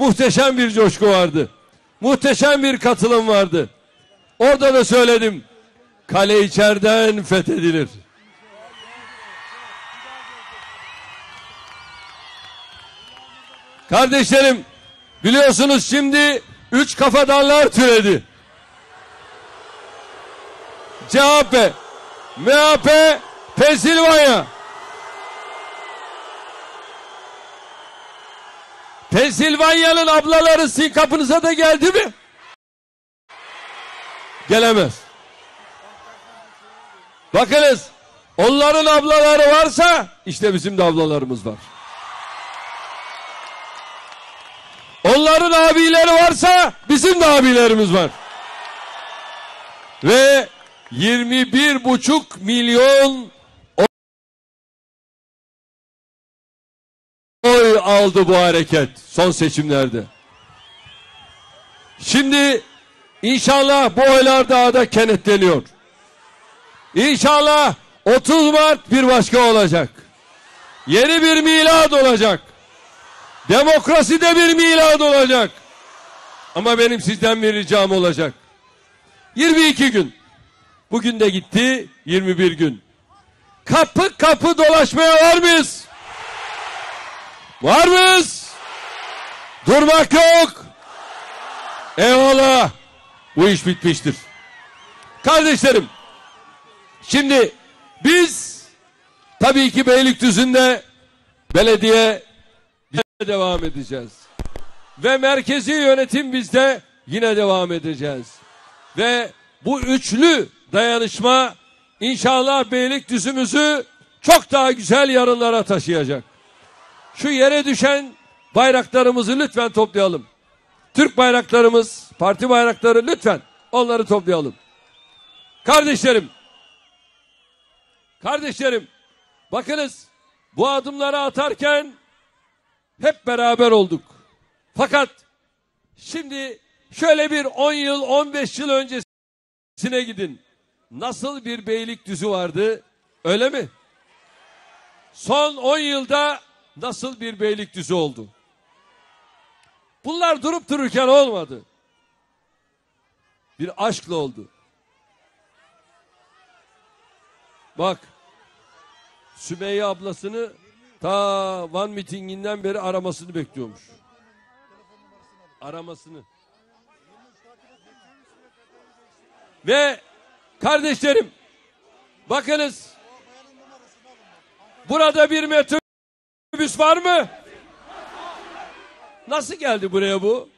muhteşem bir coşku vardı. Muhteşem bir katılım vardı. Orada da söyledim. Kale içeriden fethedilir. Kardeşlerim biliyorsunuz şimdi üç kafadarlar türedi. CHP, MHP, Pensilvanya. Pensilvanya'nın ablaları sizin kapınıza da geldi mi? Gelemez. Bakınız onların ablaları varsa işte bizim de ablalarımız var. Onların abileri varsa bizim de abilerimiz var. Ve 21 buçuk milyon aldı bu hareket son seçimlerde. Şimdi inşallah bu oylar daha da kenetleniyor. İnşallah 30 Mart bir başka olacak. Yeni bir milad olacak. Demokrasi de bir milad olacak. Ama benim sizden bir ricam olacak. 22 gün. Bugün de gitti 21 gün. Kapı kapı dolaşmaya var mıyız? Var mıyız? Durmak yok. Eyvallah. Bu iş bitmiştir. Kardeşlerim. Şimdi biz tabii ki Beylikdüzü'nde belediye devam edeceğiz. Ve merkezi yönetim bizde yine devam edeceğiz. Ve bu üçlü dayanışma inşallah Beylikdüzü'müzü çok daha güzel yarınlara taşıyacak. Şu yere düşen bayraklarımızı lütfen toplayalım. Türk bayraklarımız, parti bayrakları lütfen onları toplayalım. Kardeşlerim, kardeşlerim bakınız bu adımları atarken hep beraber olduk. Fakat şimdi şöyle bir 10 yıl 15 yıl öncesine gidin. Nasıl bir beylik düzü vardı öyle mi? Son 10 yılda nasıl bir beylik düzü oldu? Bunlar durup dururken olmadı. Bir aşkla oldu. Bak Sümeyye ablasını ta Van mitinginden beri aramasını bekliyormuş. Aramasını. Ve kardeşlerim bakınız burada bir metrobüs var mı? Nasıl geldi buraya bu?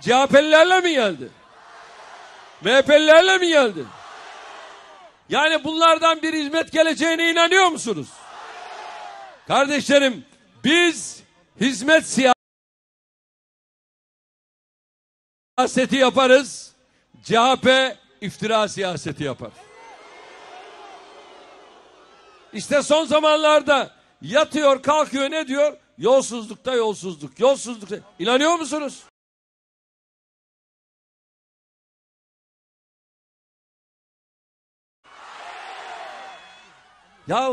CHP'lilerle mi geldi? MHP'lilerle mi geldi? Yani bunlardan bir hizmet geleceğine inanıyor musunuz? Kardeşlerim biz hizmet siyaseti yaparız. CHP iftira siyaseti yapar. İşte son zamanlarda yatıyor kalkıyor ne diyor? Yolsuzlukta yolsuzluk, yolsuzlukta. İnanıyor musunuz? Ya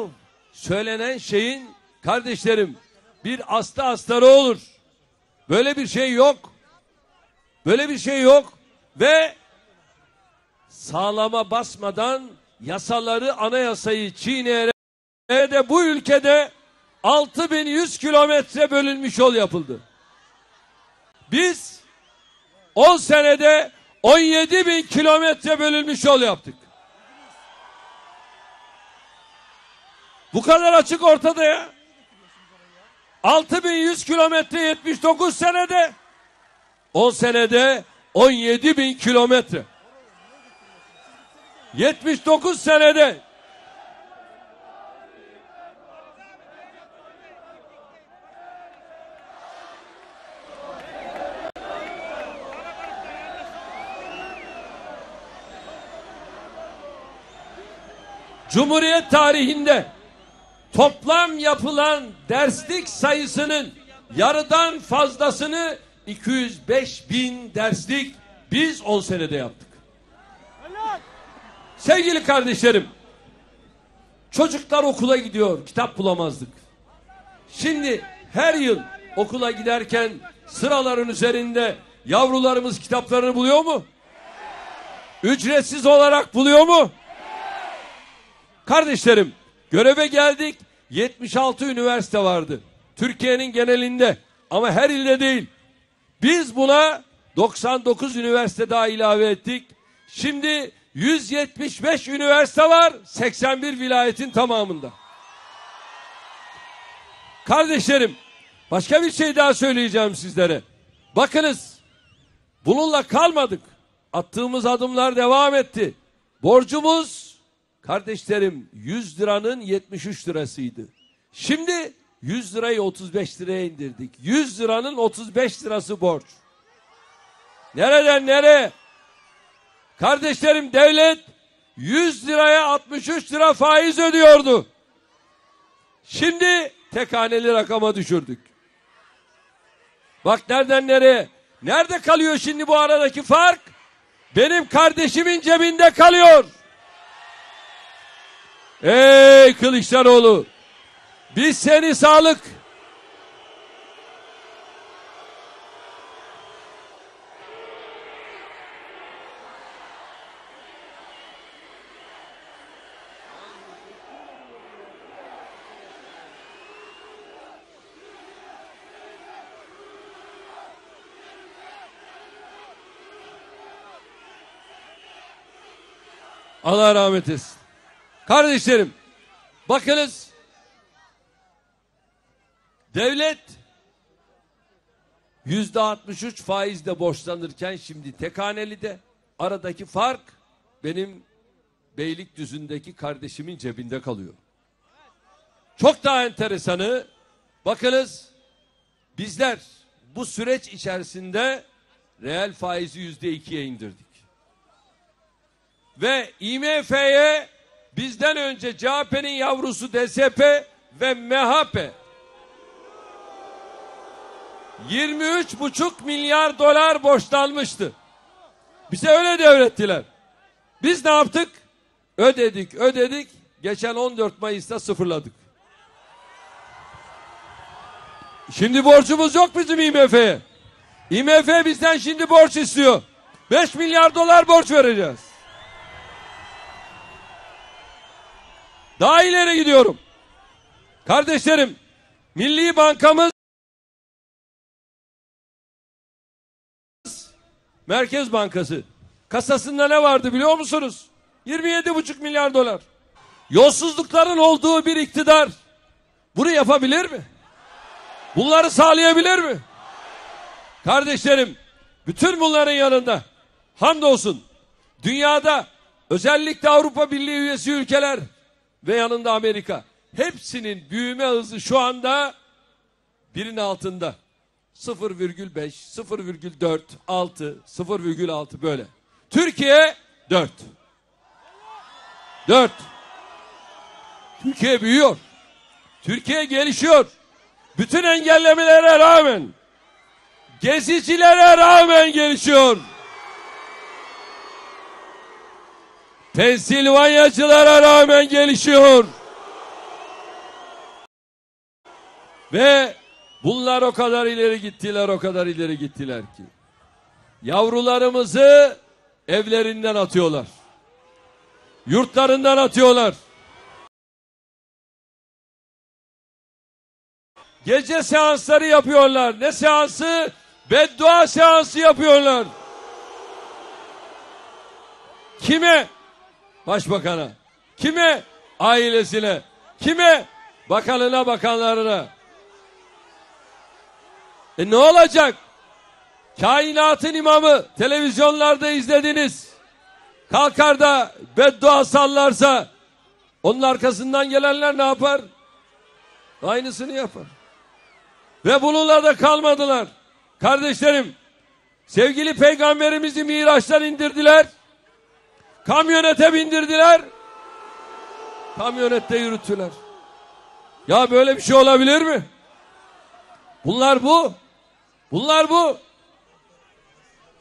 söylenen şeyin kardeşlerim bir aslı astarı olur. Böyle bir şey yok. Böyle bir şey yok ve sağlama basmadan yasaları anayasayı çiğneyerek de bu ülkede 6100 kilometre bölünmüş yol yapıldı. Biz 10 senede 17 bin kilometre bölünmüş yol yaptık. Bu kadar açık ortada ya. 6100 kilometre 79 senede 10 senede 17 bin kilometre 79 senede Cumhuriyet tarihinde toplam yapılan derslik sayısının yarıdan fazlasını 205 bin derslik biz 10 senede yaptık. Sevgili kardeşlerim, çocuklar okula gidiyor, kitap bulamazdık. Şimdi her yıl okula giderken sıraların üzerinde yavrularımız kitaplarını buluyor mu? Ücretsiz olarak buluyor mu? Kardeşlerim, göreve geldik. 76 üniversite vardı. Türkiye'nin genelinde ama her ilde değil. Biz buna 99 üniversite daha ilave ettik. Şimdi 175 üniversite var 81 vilayetin tamamında. Kardeşlerim başka bir şey daha söyleyeceğim sizlere. Bakınız bununla kalmadık. Attığımız adımlar devam etti. Borcumuz kardeşlerim 100 liranın 73 lirasıydı. Şimdi 100 lirayı 35 liraya indirdik. 100 liranın 35 lirası borç. Nereden nereye? Kardeşlerim devlet 100 liraya 63 lira faiz ödüyordu. Şimdi tek haneli rakama düşürdük. Bak nereden nereye? Nerede kalıyor şimdi bu aradaki fark? Benim kardeşimin cebinde kalıyor. Ey Kılıçdaroğlu! Biz seni sağlık, Allah rahmet etsin. Kardeşlerim, bakınız devlet yüzde 63 faizle borçlanırken şimdi tek haneli de aradaki fark benim Beylikdüzü'ndeki kardeşimin cebinde kalıyor. Çok daha enteresanı bakınız bizler bu süreç içerisinde reel faizi yüzde ikiye indirdik. Ve IMF'ye bizden önce CHP'nin yavrusu DSP ve MHP 23,5 milyar dolar borçlanmıştı. Bize öyle devrettiler. Biz ne yaptık? Ödedik, ödedik. Geçen 14 Mayıs'ta sıfırladık. Şimdi borcumuz yok bizim IMF'ye. IMF bizden şimdi borç istiyor. 5 milyar dolar borç vereceğiz. Daha ileri gidiyorum. Kardeşlerim, Milli Bankamız Merkez Bankası kasasında ne vardı biliyor musunuz? 27,5 milyar dolar. Yolsuzlukların olduğu bir iktidar bunu yapabilir mi? Bunları sağlayabilir mi? Kardeşlerim, bütün bunların yanında hamdolsun dünyada özellikle Avrupa Birliği üyesi ülkeler ve yanında Amerika. Hepsinin büyüme hızı şu anda birin altında. 0,5, 0,4, 6, 0,6 böyle. Türkiye 4. 4. Türkiye büyüyor. Türkiye gelişiyor. Bütün engellemelere rağmen, gezicilere rağmen gelişiyor. Pensilvanyacılara rağmen gelişiyor. Ve bunlar o kadar ileri gittiler, o kadar ileri gittiler ki. Yavrularımızı evlerinden atıyorlar. Yurtlarından atıyorlar. Gece seansları yapıyorlar. Ne seansı? Beddua seansı yapıyorlar. Kime? Başbakana. Kime? Ailesine. Kime? Bakanına bakanlarına. E ne olacak? Kainatın imamı televizyonlarda izlediniz. Kalkar da beddua sallarsa onun arkasından gelenler ne yapar? Aynısını yapar. Ve bununla da kalmadılar. Kardeşlerim, sevgili peygamberimizi Miraç'tan indirdiler. Kamyonete bindirdiler. Kamyonette yürüttüler. Ya böyle bir şey olabilir mi? Bunlar bu. Bunlar bu.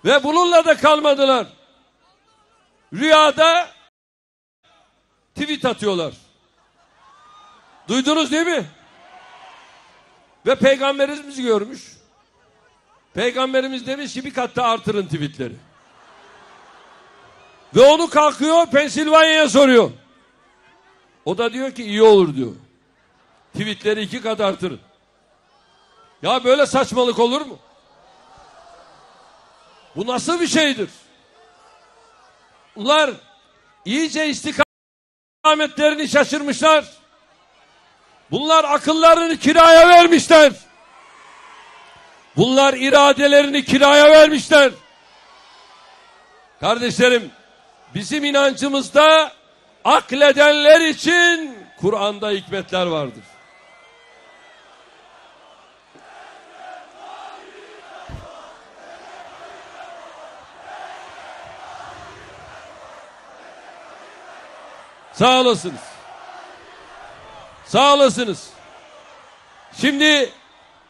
Ve bununla da kalmadılar. Rüyada tweet atıyorlar. Duydunuz değil mi? Ve peygamberimizi görmüş. Peygamberimiz demiş ki bir katta artırın tweetleri. Ve onu kalkıyor Pensilvanya'ya soruyor. O da diyor ki iyi olur diyor. Tweetleri iki kat artırın. Ya böyle saçmalık olur mu? Bu nasıl bir şeydir? Bunlar iyice istikametlerini şaşırmışlar. Bunlar akıllarını kiraya vermişler. Bunlar iradelerini kiraya vermişler. Kardeşlerim, bizim inancımızda akledenler için Kur'an'da hikmetler vardır. Sağ olasınız. Sağ olasınız. Şimdi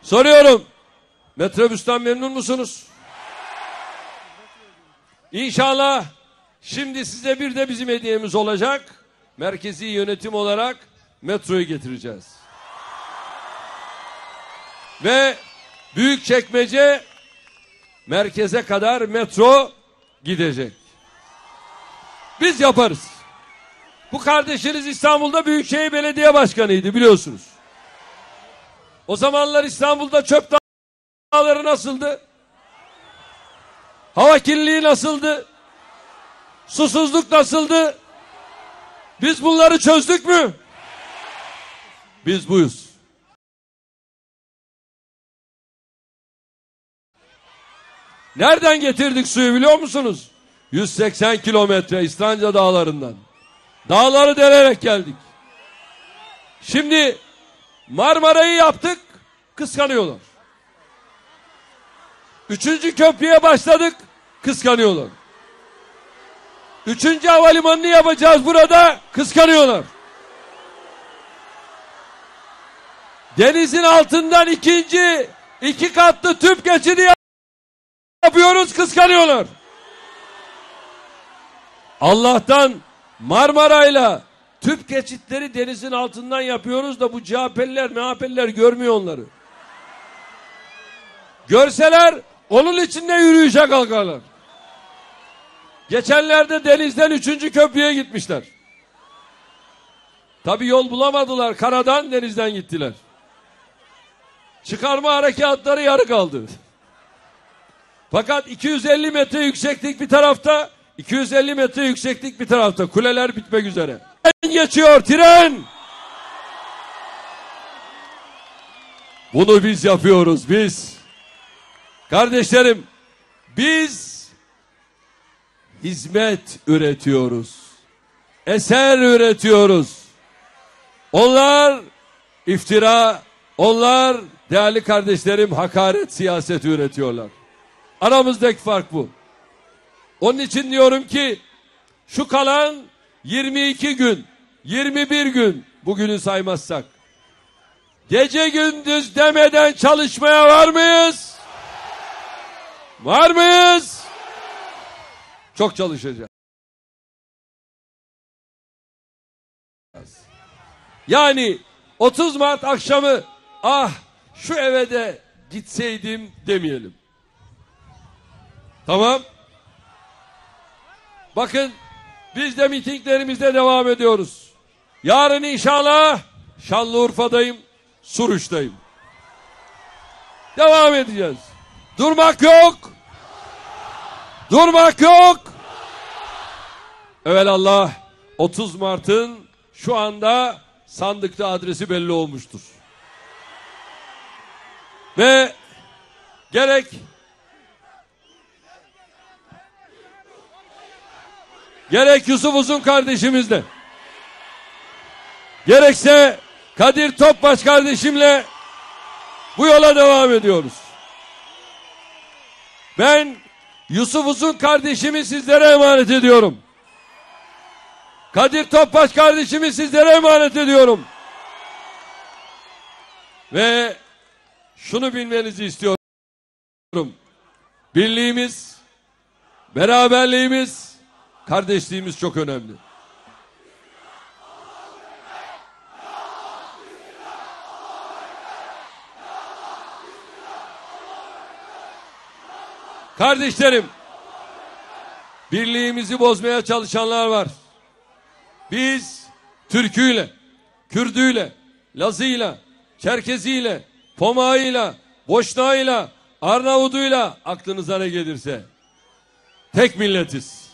soruyorum. Metrobüsten memnun musunuz? İnşallah şimdi size bir de bizim hediyemiz olacak. Merkezi yönetim olarak metroyu getireceğiz. Ve büyük çekmece merkeze kadar metro gidecek. Biz yaparız. Bu kardeşiniz İstanbul'da Büyükşehir Belediye Başkanı'ydı biliyorsunuz. O zamanlar İstanbul'da çöp dağları nasıldı? Hava kirliliği nasıldı? Susuzluk nasıldı? Biz bunları çözdük mü? Biz buyuz. Nereden getirdik suyu biliyor musunuz? 180 kilometre İstanca dağlarından. Dağları delerek geldik. Şimdi Marmara'yı yaptık, kıskanıyorlar. Üçüncü köprüye başladık, kıskanıyorlar. Üçüncü havalimanını yapacağız burada, kıskanıyorlar. Denizin altından ikinci, iki katlı tüp geçidi yapıyoruz, kıskanıyorlar. Allah'tan Marmara'yla tüp geçitleri denizin altından yapıyoruz da bu CHP'liler, MHP'liler görmüyor onları. Görseler onun içinde yürüyüşe kalkarlar. Geçenlerde denizden üçüncü köprüye gitmişler. Tabi yol bulamadılar. Karadan denizden gittiler. Çıkarma harekatları yarı kaldı. Fakat 250 metre yükseklik bir tarafta, 250 metre yükseklik bir tarafta. Kuleler bitmek üzere. Tren geçiyor tren. Bunu biz yapıyoruz biz. Kardeşlerim biz hizmet üretiyoruz. Eser üretiyoruz. Onlar iftira, onlar değerli kardeşlerim hakaret siyaseti üretiyorlar. Aramızdaki fark bu. Onun için diyorum ki şu kalan 22 gün, 21 gün bugünü saymazsak gece gündüz demeden çalışmaya var mıyız? Var mıyız? Çok çalışacağız. Yani 30 Mart akşamı ah şu eve de gitseydim demeyelim. Tamam. Bakın biz de mitinglerimizde devam ediyoruz. Yarın inşallah Şanlıurfa'dayım, Suruç'tayım. Devam edeceğiz. Durmak yok. Durmak yok. Evet Allah 30 Mart'ın şu anda sandıkta adresi belli olmuştur. Ve gerek gerek Yusuf Uzun kardeşimizle gerekse Kadir Topbaş kardeşimle bu yola devam ediyoruz. Ben Yusuf Uzun kardeşimi sizlere emanet ediyorum. Kadir Topbaş kardeşimi sizlere emanet ediyorum. Ve şunu bilmenizi istiyorum. Birliğimiz, beraberliğimiz, kardeşliğimiz çok önemli. Kardeşlerim, birliğimizi bozmaya çalışanlar var. Biz Türküyle, Kürdüyle, Lazıyla, Çerkeziyle, Pomağıyla, Boşnağıyla, Arnavuduyla aklınıza ne gelirse tek milletiz.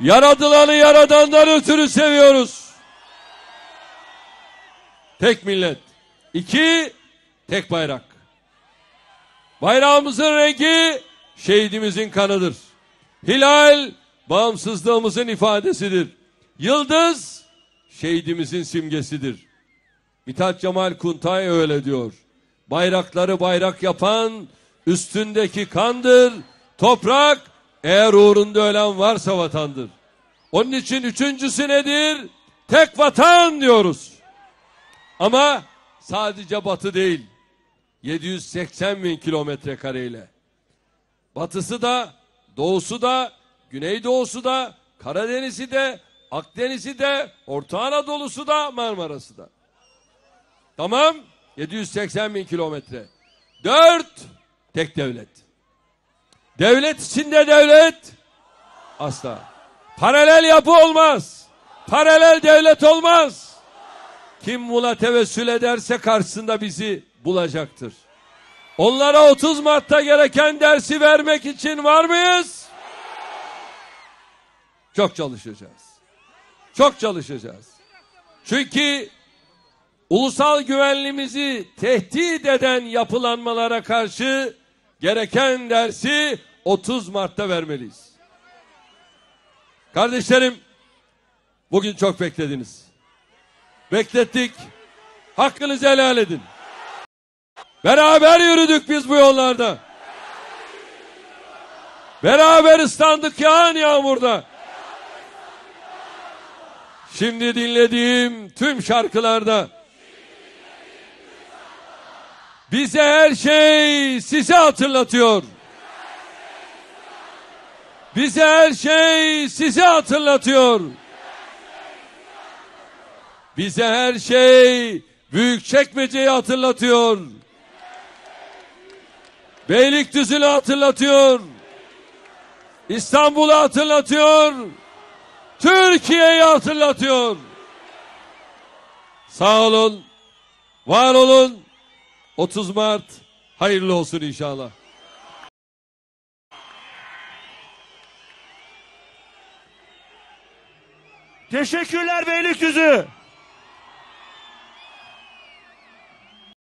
Yaradılanı yaradandan ötürü seviyoruz. Tek millet. İki, tek bayrak. Bayrağımızın rengi şehidimizin kanıdır. Hilal bağımsızlığımızın ifadesidir. Yıldız şehidimizin simgesidir. Mithat Cemal Kuntay öyle diyor. Bayrakları bayrak yapan üstündeki kandır. Toprak eğer uğrunda ölen varsa vatandır. Onun için üçüncüsü nedir? Tek vatan diyoruz. Ama sadece batı değil. 780 bin kilometre kareyle. Batısı da, doğusu da, güneydoğusu da, Karadeniz'i de, Akdeniz'i de, Orta Anadolu'su da, Marmara'sı da. Tamam, 780 bin kilometre. Dört, tek devlet. Devlet içinde devlet, asla. Paralel yapı olmaz. Paralel devlet olmaz. Kim buna tevessül ederse karşısında bizi bulacaktır. Onlara 30 Mart'ta gereken dersi vermek için var mıyız? Çok çalışacağız. Çok çalışacağız. Çünkü ulusal güvenliğimizi tehdit eden yapılanmalara karşı gereken dersi 30 Mart'ta vermeliyiz. Kardeşlerim, bugün çok beklediniz. Beklettik. Hakkınızı helal edin. Beraber yürüdük biz bu yollarda. Beraber ıslandık yağan yağmurda. Şimdi dinlediğim tüm şarkılarda bize her şey sizi hatırlatıyor. Bize her şey sizi hatırlatıyor. Bize her şey büyük çekmeceyi hatırlatıyor. Beylikdüzü'nü hatırlatıyor. İstanbul'u hatırlatıyor. Türkiye'yi hatırlatıyor. Sağ olun. Var olun. 30 Mart hayırlı olsun inşallah. Teşekkürler Beylikdüzü.